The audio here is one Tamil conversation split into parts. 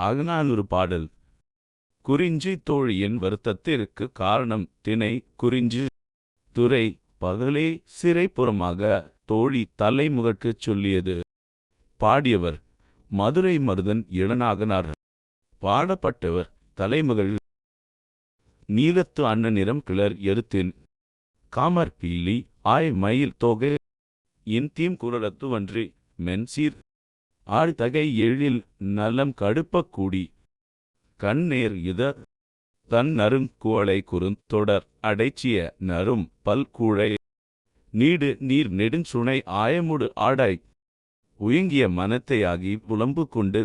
அகநானூறு பாடல். குறிஞ்சி தோழியின் வருத்தத்திற்கு காரணம் திணை குறிஞ்சி துறை பகலே சிறைப்புறமாக தோழி தலைமுகற்குச் சொல்லியது. பாடியவர் மதுரை மருதன் இளநாகனார். பாடப்பட்டவர் தலைமகள் நீலத்து அன்ன நிறம் கிளர் எருத்தின் காமர் பீலி ஆய் மயில் தொகை. இன்தீம் குரலத்துவன்றி மென்சீர் ஆழ்தகை எழில் நலம் கடுப்பக் கூடி கண்ணேர் இத தன் நறுங் குவளை குறுந்தொடர் அடைச்சிய நரும் பல் கூழை. நீடு நீர் நெடுஞ்சுனை ஆயமுடு ஆடாய். உயங்கிய மனத்தையாகி புலம்பு கொண்டு.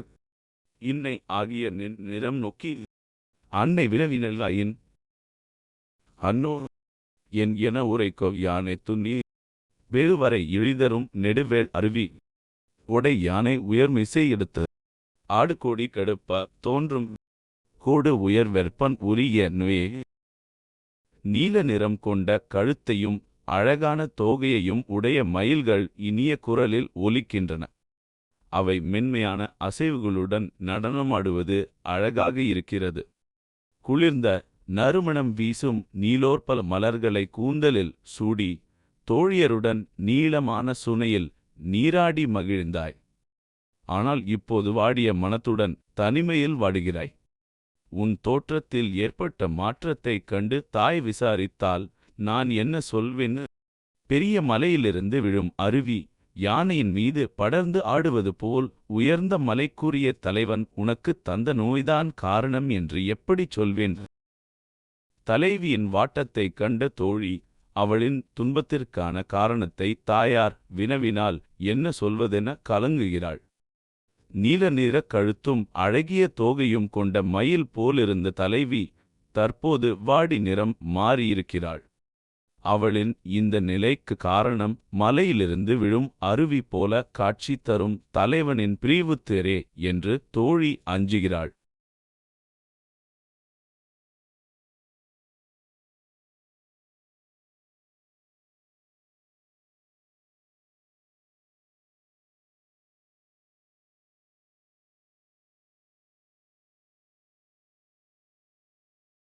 இன்னை ஆகிய நின் நிறம் நோக்கி அன்னை வினவினல்லாயின் அன்னோ என் என உரைக்கோ யானை துண்ணி வெறுவரை இழிதரும் நெடுவேள் அருவி. உடை யானை உயர்மிசை எடுத்த ஆடுகோடி கடுப்ப தோன்றும். கோடு உயர் வெற்பன் உரிய நுயே நீல நிறம் கொண்ட கழுத்தையும் அழகான தோகையையும் உடைய மயில்கள் இனிய குரலில் ஒலிக்கின்றன. அவை மென்மையான அசைவுகளுடன் நடனமாடுவது அழகாக இருக்கிறது. குளிர்ந்த நறுமணம் வீசும் நீலோர்பல மலர்களை கூந்தலில் சூடி தோழியருடன் நீளமான சுனையில் நீராடி மகிழ்ந்தாய். ஆனால் இப்போது வாடிய மனத்துடன் தனிமையில் வாடுகிறாய். உன் தோற்றத்தில் ஏற்பட்ட மாற்றத்தைக் கண்டு தாய் விசாரித்தால் நான் என்ன சொல்வேன் பெரிய மலையிலிருந்து விழும் அருவி யானையின் மீது படர்ந்து ஆடுவது போல் உயர்ந்த மலைக்குரிய தலைவன் உனக்குத் தந்த நோய்தான் காரணம் என்று எப்படிச் சொல்வேன்? தலைவியின் வாட்டத்தைக் கண்ட தோழி அவளின் துன்பத்திற்கான காரணத்தை தாயார் வினவினால் என்ன சொல்வதென கலங்குகிறாள். நீல நிற கழுத்தும் அழகிய தோகையும் கொண்ட மயில் போலிருந்த தலைவி தற்போது வாடி நிறம் மாறியிருக்கிறாள். அவளின் இந்த நிலைக்கு காரணம் மலையிலிருந்து விழும் அருவி போல காட்சி தரும் தலைவனின் பிரிவுத்தேரே என்று தோழி அஞ்சுகிறாள்.